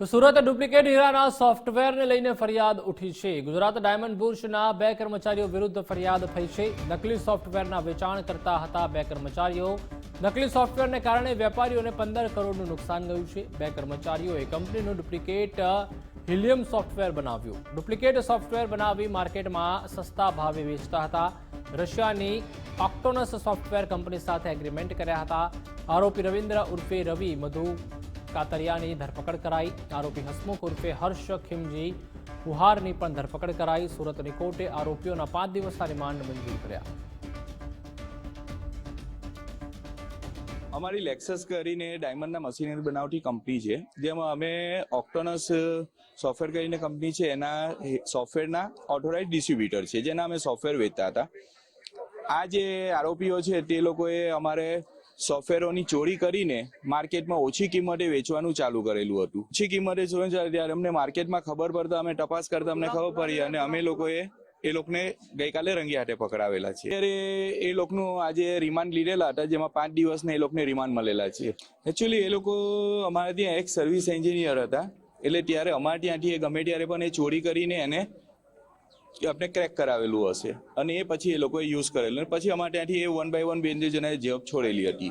તો સુરત ડુપ્લિકેટ હીરાના સોફ્ટવેરને લઈને ફરિયાદ ઉઠી છે. ગુજરાત ડાયમંડ બુર્સના બે કર્મચારીઓ વિરુદ્ધ ફરિયાદ થઈ છે. નકલી સોફ્ટવેરના વેચાણ કરતા હતા બે કર્મચારીઓ. નકલી સોફ્ટવેરને કારણે વેપારીઓને પંદર કરોડનું નુકસાન ગયું છે. બે કર્મચારીઓએ કંપનીનું ડુપ્લિકેટ હિલિયમ સોફ્ટવેર બનાવ્યું. ડુપ્લિકેટ સોફ્ટવેર બનાવી માર્કેટમાં સસ્તા ભાવે વેચતા હતા. રશિયાની ઓક્ટોનસ સોફ્ટવેર કંપની સાથે એગ્રીમેન્ટ કર્યા હતા. આરોપી રવિન્દ્ર ઉર્ફે રવિ, મધુ કાતરિયાની ધરપકડ કરાઈ. આરોપી હસમુખ ઉર્ફે હર્ષ ખીમજી કુહારની પણ ધરપકડ કરાઈ. સુરતની કોર્ટે આરોપીઓના પાંચ દિવસના રિમાન્ડ મંજૂર કર્યા. અમારી લેક્સસ કરીને ડાયમંડના મશીનરી બનાવતી કંપની છે, જેમાં અમે ઓક્ટોનસ સોફ્ટવેર કરીને કંપની છે, એના સોફ્ટવેરના ઓથોરાઇઝ ડિસ્ટ્રીબ્યુટર છે, જેના અમે સોફ્ટવેર વેચતા હતા. આ જે આરોપીઓ છે, તે લોકોએ અમારે સોફ્ટવેરોની ચોરી કરીને માર્કેટમાં ઓછી કિંમતે વેચવાનું ચાલુ કરેલું હતું. ઓછી કિંમતે જોયું ત્યારે અમને માર્કેટમાં ખબર પડતા, અમે તપાસ કરતા અમને ખબર પડી અને અમે લોકોએ એ લોકોને ગઈકાલે રંગી હાથે પકડાવેલા છે ત્યારે એ લોકોનું આજે રિમાન્ડ લીધેલા હતા, જેમાં પાંચ દિવસને એ લોકોને રિમાન્ડ મળેલા છે એકચ્યુઅલી એ લોકો અમારા ત્યાં એક સર્વિસ એન્જિનિયર હતા. એટલે ત્યારે અમારે ત્યાંથી એ ગમે ત્યારે પણ એ ચોરી કરીને એને આપણે ક્રેક કરાવેલું હશે. અને એ પછી એ લોકોએ યુઝ કરેલું. અને પછી અમારે ત્યાંથી એ વન બાય વન બેન જેને જોબ છોડેલી હતી.